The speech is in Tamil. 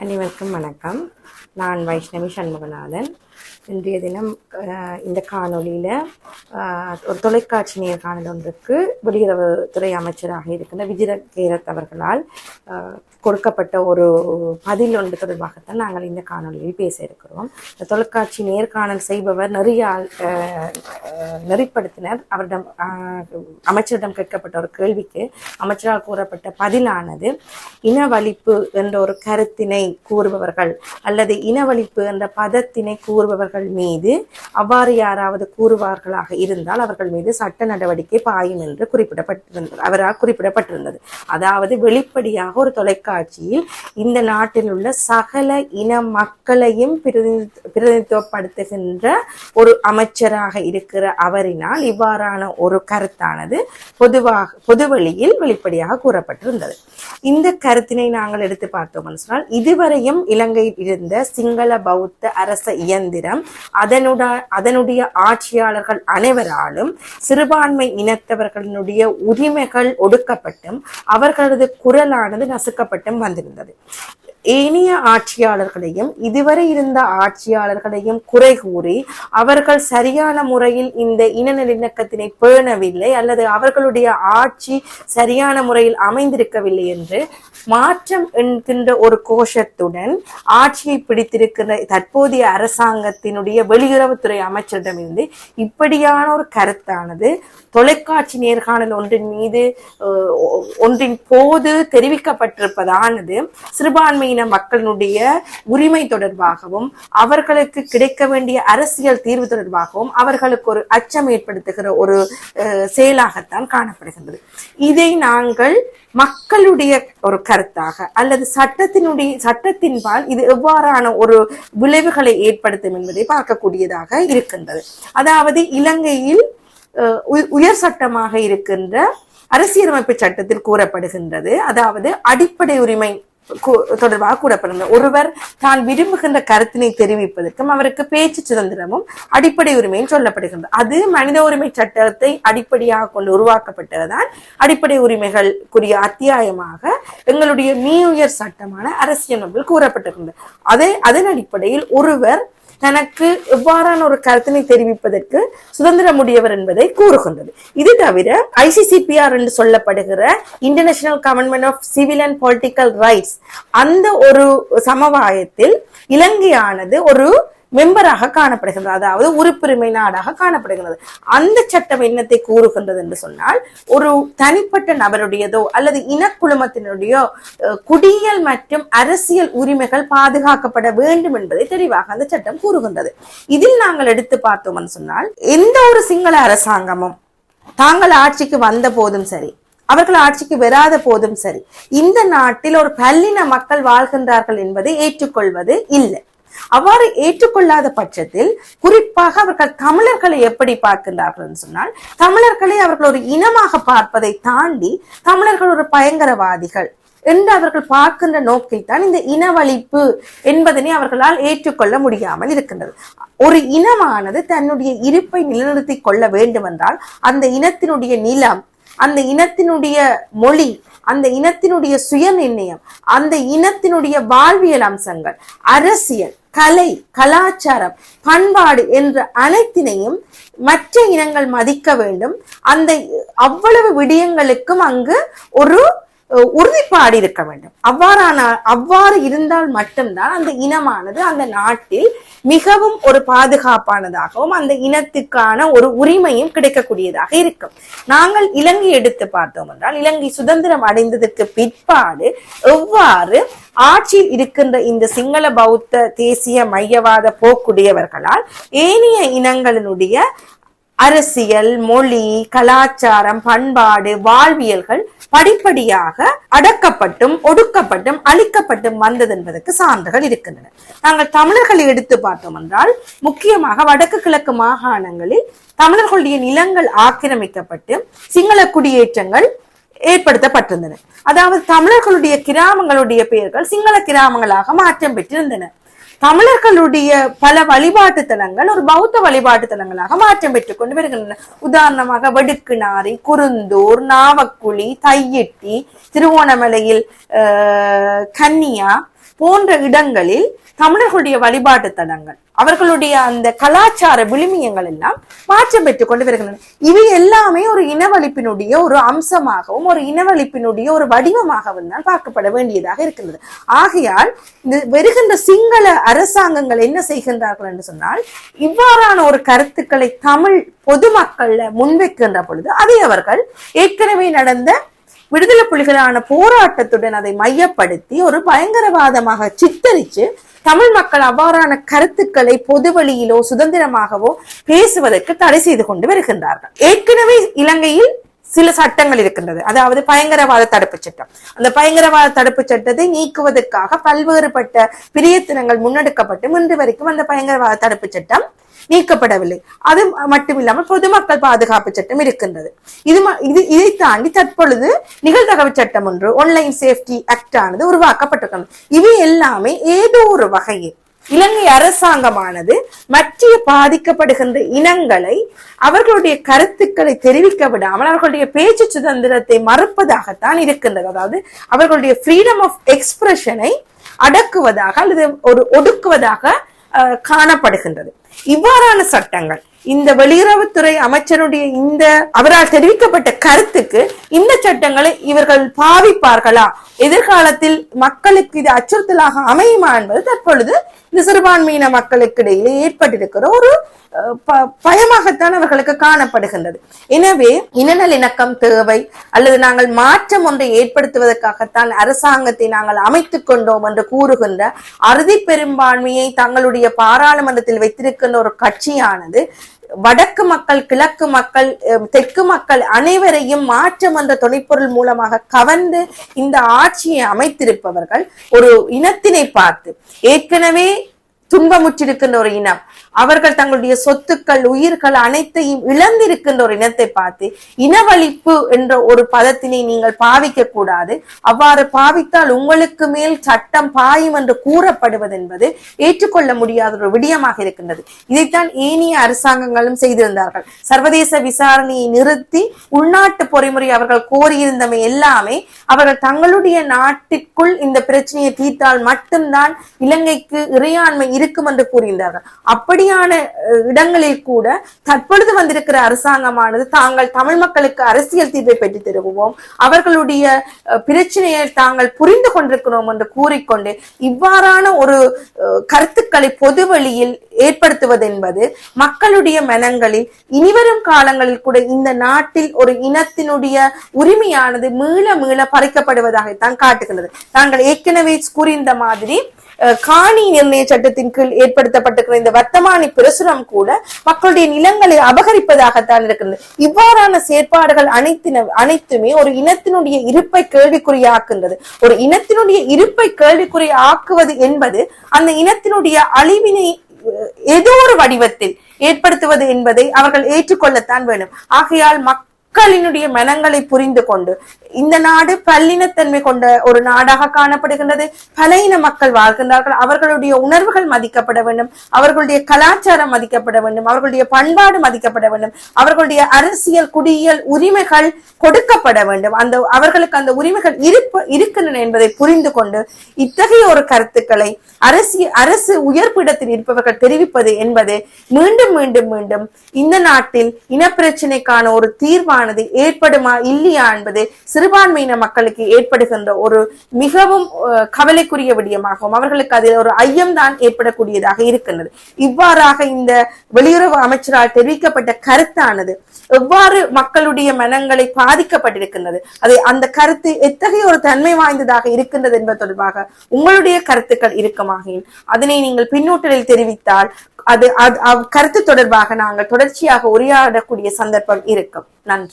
அனைவருக்கும் வணக்கம். நான் வைஷ்ணவி சண்முகநாதன். இன்றைய தினம் இந்த காணொலியில் ஒரு தொலைக்காட்சி நேர்காணல் ஒன்றுக்கு வெளியுறவுத்துறை அமைச்சராக இருக்கின்ற விஜய கேரத் அவர்களால் கொடுக்கப்பட்ட ஒரு பதில் ஒன்று தொடர்பாகத்தான் நாங்கள் இந்த காணொளியில் பேச இருக்கிறோம். இந்த தொலைக்காட்சி நேர்காணல் செய்பவர் நிறைய அஹ், நெறிப்படுத்தினர். அவரிடம் அமைச்சரிடம் கேட்கப்பட்ட ஒரு கேள்விக்கு அமைச்சரால் கூறப்பட்ட பதிலானது இனவழிப்பு என்ற ஒரு கருத்தினை கூறுபவர்கள் அல்லது இனவழிப்பு என்ற பதத்தினை கூறு கூறுபவர்கள் மீது அவ்வாறு யாராவது கூறுவார்களாக இருந்தால் அவர்கள் மீது சட்ட நடவடிக்கை பாயும் என்று குறிப்பிடப்பட்டிருந்தது. அவரால் குறிப்பிடப்பட்டிருந்தது. அதாவது வெளிப்படையாக ஒரு தொலைக்காட்சியில் இந்த நாட்டில் உள்ள சகல இன மக்களையும் பிரதிநிதி- பிரதிநிதித்துவப்படுத்துகின்ற ஒரு அமைச்சராக இருக்கிற அவரினால் இவ்வாறான ஒரு கருத்தானது பொதுவாக பொதுவெளியில் வெளிப்படையாக கூறப்பட்டிருந்தது. இந்த கருத்தினை நாங்கள் எடுத்து பார்த்தோம். சொன்னால் இதுவரையும் இலங்கையில் இருந்த சிங்கள பௌத்த அரச இயந்திரம் அதனுட அதனுடைய ஆட்சியாளர்கள் அனைவராலும் சிறுபான்மை இனத்தவர்களுடைய உரிமைகள் ஒடுக்கப்பட்டும் அவர்களது குரலானது நசுக்கப்பட்டும் வந்திருந்தது. ஏனைய ஆட்சியாளர்களையும் இதுவரை இருந்த ஆட்சியாளர்களையும் குறை கூறி அவர்கள் சரியான முறையில் இந்த இன நல்லிணக்கத்தினை பேணவில்லை அல்லது அவர்களுடைய ஆட்சி சரியான முறையில் அமைந்திருக்கவில்லை என்று மாற்றம் என்கின்ற ஒரு கோஷத்துடன் ஆட்சியை பிடித்திருக்கிற தற்போதைய அரசாங்கத்தினுடைய வெளியுறவுத்துறை அமைச்சரிடமிருந்து இப்படியான ஒரு கருத்தானது தொலைக்காட்சி நேர்காணல் ஒன்றின் மீது ஒன்றின் போது தெரிவிக்கப்பட்டிருப்பதானது இன மக்களினுடைய உரிமை தொடர்பாகவும் அவர்களுக்கு கிடைக்க வேண்டிய அரசியல் தீர்வு தொடர்பாகவும் அவர்களுக்கு ஒரு அச்சம் ஏற்படுத்துகிற ஒரு செயலாகத்தான் காணப்படுகின்றது. இதை நாங்கள் மக்களுடைய ஒரு கருத்தாக அல்லது சட்டத்தினுடைய சட்டத்தின்பால் இது எவ்வாறான ஒரு விளைவுகளை ஏற்படுத்தும் என்பதை பார்க்கக்கூடியதாக இருக்கின்றது. அதாவது இலங்கையில் உயர் சட்டமாக இருக்கின்ற அரசியலமைப்பு சட்டத்தில் கூறப்படுகின்றது. அதாவது அடிப்படை உரிமை தொடர்பாக கூறப்படுகிறது. ஒருவர் தான் விரும்புகின்ற கருத்தினை தெரிவிப்பதற்கும் அவருக்கு பேச்சு சுதந்திரமும் அடிப்படை உரிமையும் சொல்லப்படுகின்றது. அது மனித உரிமை சட்டத்தை அடிப்படையாக கொண்டு உருவாக்கப்பட்டதுதான் அடிப்படை உரிமைகளுக்குரிய அத்தியாயமாக எங்களுடைய மீ உயர் சட்டமான அரசியலமைப்பில் கூறப்பட்டிருந்தது அதே அதன் அடிப்படையில் ஒருவர் தனக்கு எவ்வாறான ஒரு கருத்தினை தெரிவிப்பதற்கு சுதந்திரமுடையவர் என்பதை கூறுகின்றது. இது தவிர ஐசிசிபிஆர் என்று சொல்லப்படுகிற international covenant of civil and political rights அந்த ஒரு சமவாயத்தில் இலங்கையானது ஒரு மெம்பராக காணப்படுகின்றது அதாவது உறுப்புரிமை நாடாக காணப்படுகிறது அந்த சட்டம் என்னத்தை கூறுகின்றது என்று சொன்னால் ஒரு தனிப்பட்ட நபருடையதோ அல்லது இனக்குழுமத்தினுடையோ குடியியல் மற்றும் அரசியல் உரிமைகள் பாதுகாக்கப்பட வேண்டும் என்பதை தெளிவாக அந்த சட்டம் கூறுகின்றது. இதில் நாங்கள் எடுத்து பார்த்தோம் சொன்னால் எந்த ஒரு சிங்கள அரசாங்கமும் தாங்கள் ஆட்சிக்கு வந்த போதும் சரி அவர்கள் ஆட்சிக்கு வராத போதும் சரி இந்த நாட்டில் ஒரு பல்லின மக்கள் வாழ்கின்றார்கள் என்பதை ஏற்றுக்கொள்வது இல்லை. அவ்வாறு ஏற்றுக்கொள்ளாத பட்சத்தில் குறிப்பாக அவர்கள் தமிழர்களை எப்படி பார்க்கின்றார்கள் சொன்னால் தமிழர்களை அவர்கள் ஒரு இனமாக பார்ப்பதை தாண்டி தமிழர்கள் ஒரு பயங்கரவாதிகள் என்று அவர்கள் பார்க்கின்ற நோக்கில் தான் இந்த இனவழிப்பு என்பதனை அவர்களால் ஏற்றுக்கொள்ள முடியாமல் இருக்கின்றது. ஒரு இனமானது தன்னுடைய இருப்பை நிலைநிறுத்திக் கொள்ள வேண்டுமென்றால் அந்த இனத்தினுடைய நிலம் அந்த இனத்தினுடைய மொழி அந்த இனத்தினுடைய சுய நிர்ணயம் அந்த இனத்தினுடைய வாழ்வியல் அம்சங்கள் அரசியல் கலை கலாச்சாரம் பண்பாடு என்ற அனைத்தினையும் மற்ற இனங்கள் மதிக்க வேண்டும். அந்த அவ்வளவு விடயங்களுக்கும் அங்கு ஒரு உறுதிப்பாடு இருக்க வேண்டும். அவ்வாறான அவ்வாறு இருந்தால் மட்டும்தான் அந்த இனமானது அந்த நாட்டில் மிகவும் ஒரு பாதுகாப்பானதாகவும் அந்த இனத்துக்கான ஒரு உரிமையும் கிடைக்கக்கூடியதாக இருக்கும். நாங்கள் இலங்கை எடுத்து பார்த்தோம் என்றால் இலங்கை சுதந்திரம் அடைந்ததற்கு பிற்பாடு எவ்வாறு ஆட்சியில் இருக்கின்ற இந்த சிங்கள பௌத்த தேசிய மையவாத போக்குடையவர்களால் ஏனைய இனங்களினுடைய அரசியல் மொழி கலாச்சாரம் பண்பாடு வாழ்வியல்கள் படிப்படியாக அடக்கப்பட்டும் ஒடுக்கப்பட்டும் அழிக்கப்பட்டும் வந்தது என்பதற்கு சான்றுகள் இருக்கின்றன. நாங்கள் தமிழர்களை எடுத்து பார்த்தோம் என்றால் முக்கியமாக வடக்கு கிழக்கு மாகாணங்களில் தமிழர்களுடைய நிலங்கள் ஆக்கிரமிக்கப்பட்டு சிங்கள குடியேற்றங்கள் ஏற்படுத்தப்பட்டிருந்தன. அதாவது தமிழர்களுடைய கிராமங்களுடைய பெயர்கள் சிங்கள கிராமங்களாக மாற்றம் பெற்றிருந்தன. தமிழர்களுடைய பல வழிபாட்டு தலங்கள் ஒரு பௌத்த வழிபாட்டு தலங்களாக மாற்றம் பெற்றுக் கொண்டு வருகின்றன. உதாரணமாக வடுக்குநாரி குருந்தூர் நாவக்குழி தையிட்டி திருவோணமலையில் ஆஹ், கன்னியா போன்ற இடங்களில் தமிழர்களுடைய வழிபாட்டு தலங்கள். அவர்களுடைய அந்த கலாச்சார விழுமியங்கள் எல்லாம் மாற்றம் பெற்றுக் கொண்டு வருகின்றன. இவை எல்லாமே ஒரு இனவழிப்பினுடைய ஒரு அம்சமாகவும் ஒரு இனவழிப்பினுடைய ஒரு வடிவமாகவும் தான் பார்க்கப்பட வேண்டியதாக இருக்கின்றது. ஆகையால் இந்த வருகின்ற சிங்கள அரசாங்கங்கள் என்ன செய்கின்றார்கள் என்று சொன்னால் இவ்வாறான ஒரு கருத்துக்களை தமிழ் பொதுமக்கள்ல முன்வைக்கின்ற பொழுது அதை அவர்கள் ஏற்கனவே நடந்த விடுதலை புலிகளான போராட்டத்துடன் அதை மையப்படுத்தி ஒரு பயங்கரவாதமாக சித்தரித்து தமிழ் மக்கள் அவ்வாறான கருத்துக்களை பொது வழியிலோ சுதந்திரமாகவோ பேசுவதற்கு தடை செய்து கொண்டு வருகின்றார்கள். ஏற்கனவே இலங்கையில் சில சட்டங்கள் இருக்கின்றது. அதாவது பயங்கரவாத தடுப்பு சட்டம். அந்த பயங்கரவாத தடுப்பு சட்டத்தை நீக்குவதற்காக பல்வேறுபட்ட பிரியத்தனங்கள் முன்னெடுக்கப்பட்டு இன்று வரைக்கும் அந்த பயங்கரவாத தடுப்பு சட்டம் நீக்கப்படவில்லை. அது மட்டுமில்லாமல் பொதுமக்கள் பாதுகாப்பு சட்டம் இருக்கின்றது. இது இது இதை தாண்டி தற்பொழுது நிகழ்தகவு சட்டம் ஒன்று ஆன்லைன் சேஃப்டி ஆக்ட் ஆனது உருவாக்கப்பட்டிருக்கிறது. இவை எல்லாமே ஏதோ ஒரு வகையில் இலங்கை அரசாங்கமானது மற்ற பாதிக்கப்படுகின்ற இனங்களை அவர்களுடைய கருத்துக்களை தெரிவிக்க விடாமல் அவர்களுடைய பேச்சு சுதந்திரத்தை மறுப்பதாகத்தான் இருக்கின்றது. அதாவது அவர்களுடைய ஃப்ரீடம் ஆஃப் எக்ஸ்பிரஷனை அடக்குவதாக அல்லது ஒரு ஒடுக்குவதாக அஹ், காணப்படுகின்றது. இவ்வாறான சட்டங்கள். இந்த வெளியுறவுத்துறை அமைச்சருடைய இந்த அவரால் தெரிவிக்கப்பட்ட கருத்துக்கு இந்த சட்டங்களை இவர்கள் பாவிப்பார்களா? எதிர்காலத்தில் மக்களுக்கு இது அச்சுறுத்தலாக அமையுமா என்பது தற்பொழுது இந்த சிறுபான்மையின மக்களுக்கு இடையிலே ஏற்பட்டிருக்கிற ஒரு பயமாகத்தான் அவர்களுக்கு காணப்படுகின்றது. எனவே இனநல்லிணக்கம் தேவை அல்லது நாங்கள் மாற்றம் ஒன்றை ஏற்படுத்துவதற்காகத்தான் அரசாங்கத்தை நாங்கள் அமைத்துக் கொண்டோம் என்று கூறுகின்ற அறுதி பெரும்பான்மையை தங்களுடைய பாராளுமன்றத்தில் வைத்திருக்கின்ற ஒரு கட்சியானது வடக்கு மக்கள் கிழக்கு மக்கள் அஹ், தெற்கு மக்கள் அனைவரையும் மாற்றம் என்ற துணைப்பொருள் மூலமாக கவர்ந்து இந்த ஆட்சியை அமைத்திருப்பவர்கள் ஒரு இனத்தினை பார்த்து ஏற்கனவே துன்பமுற்றிருக்கின்ற ஒரு இனம். அவர்கள் தங்களுடைய சொத்துக்கள் உயிர்கள் அனைத்தையும் இழந்திருக்கின்ற ஒரு இனத்தை பார்த்து இனவழிப்பு என்ற ஒரு பதத்தினை நீங்கள் பாவிக்க கூடாது அவ்வாறு பாவித்தால் உங்களுக்கு மேல் சட்டம் பாயும் என்று கூறப்படுவது என்பது ஏற்றுக்கொள்ள முடியாத ஒரு விடயமாக இருக்கின்றது. இதைத்தான் ஏனைய அரசாங்கங்களும் செய்திருந்தார்கள். சர்வதேச விசாரணையை நிறுத்தி உள்நாட்டு பொறிமுறை அவர்கள் கோரியிருந்தமை எல்லாமே அவர்கள் தங்களுடைய நாட்டிற்குள் இந்த பிரச்சனையை தீர்த்தால் மட்டும்தான் இலங்கைக்கு இறையாண்மை இருக்கும் என்று கூறுகின்றார்கள். அப்படியான இடங்களில் கூட தற்பொழுது வந்திருக்கிற அரசாங்கமானது தாங்கள் தமிழ் மக்களுக்கு அரசியல் தீர்வை பெற்றுத் தருவோம். அவர்களுடைய பிரச்சனையை தாங்கள் புரிந்து கொண்டிருக்கிறோம் என்று கூறிக்கொண்டு இவ்வாறான ஒரு கருத்துக்களை பொது வழியில் ஏற்படுத்துவது என்பது மக்களுடைய மனங்களில் இனிவரும் காலங்களில் கூட இந்த நாட்டில் ஒரு இனத்தினுடைய உரிமையானது மீள மீள பறிக்கப்படுவதாகத்தான் காட்டுகிறது தாங்கள் ஏற்கனவே கூறியிருந்த மாதிரி காணி நிர்ணய சட்டத்தின் கீழ் ஏற்படுத்தப்பட்டிருக்கிற இந்த வர்த்தமானி பிரசுரம் கூட மக்களுடைய நிலங்களை அபகரிப்பதாகத்தான் இருக்கிறது. இவ்வாறான செயற்பாடுகள் அனைத்தின அனைத்துமே ஒரு இனத்தினுடைய இருப்பை கேள்விக்குறியாக்குகின்றது. ஒரு இனத்தினுடைய இருப்பை கேள்விக்குறி ஆக்குவது என்பது அந்த இனத்தினுடைய அழிவினை ஏதோ ஒரு வடிவத்தில் ஏற்படுத்துவது என்பதை அவர்கள் ஏற்றுக்கொள்ளத்தான் வேண்டும். ஆகையால் மக்களினுடைய மனங்களை புரிந்து கொண்டு இந்த நாடு பல்லினத்தன்மை கொண்ட ஒரு நாடாக காணப்படுகின்றது. பல இன மக்கள் வாழ்கின்றார்கள். அவர்களுடைய உணர்வுகள் மதிக்கப்பட வேண்டும். அவர்களுடைய கலாச்சாரம் மதிக்கப்பட வேண்டும். அவர்களுடைய பண்பாடு மதிக்கப்பட வேண்டும். அவர்களுடைய அரசியல் குடியியல் உரிமைகள் கொடுக்கப்பட வேண்டும். அந்த அவர்களுக்கு அந்த உரிமைகள் இருப்ப இருக்கின்றன என்பதை புரிந்து கொண்டு இத்தகைய ஒரு கருத்துக்களை அரசியல் அரசு உயர்ப்பிடத்தில் இருப்பவர்கள் தெரிவிப்பது என்பது மீண்டும் மீண்டும் மீண்டும் இந்த நாட்டில் இனப்பிரச்சனைக்கான ஒரு தீர்வான தீர்வானது ஏற்படுமா இல்லையா என்பது சிறுபான்மையின மக்களுக்கு ஏற்படுகின்ற ஒரு மிகவும் கவலைக்குரிய விடயமாகவும் அவர்களுக்கு அதில் ஒரு ஐயம்தான் ஏற்படக்கூடியதாக இருக்கின்றது. இவ்வாறாக இந்த வெளியுறவு அமைச்சரால் தெரிவிக்கப்பட்ட கருத்தானது எவ்வாறு மக்களுடைய மனங்களை பாதிக்கப்பட்டிருக்கின்றது? அதை அந்த கருத்து எத்தகைய ஒரு தன்மை வாய்ந்ததாக இருக்கின்றது என்பது தொடர்பாக உங்களுடைய கருத்துக்கள் இருக்குமாகின். அதனை நீங்கள் பின்னூட்டலில் தெரிவித்தால் அது அது- அக்கருத்து தொடர்பாக நாங்கள் தொடர்ச்சியாக உரையாடக்கூடிய சந்தர்ப்பம் இருக்கும். நன்றி.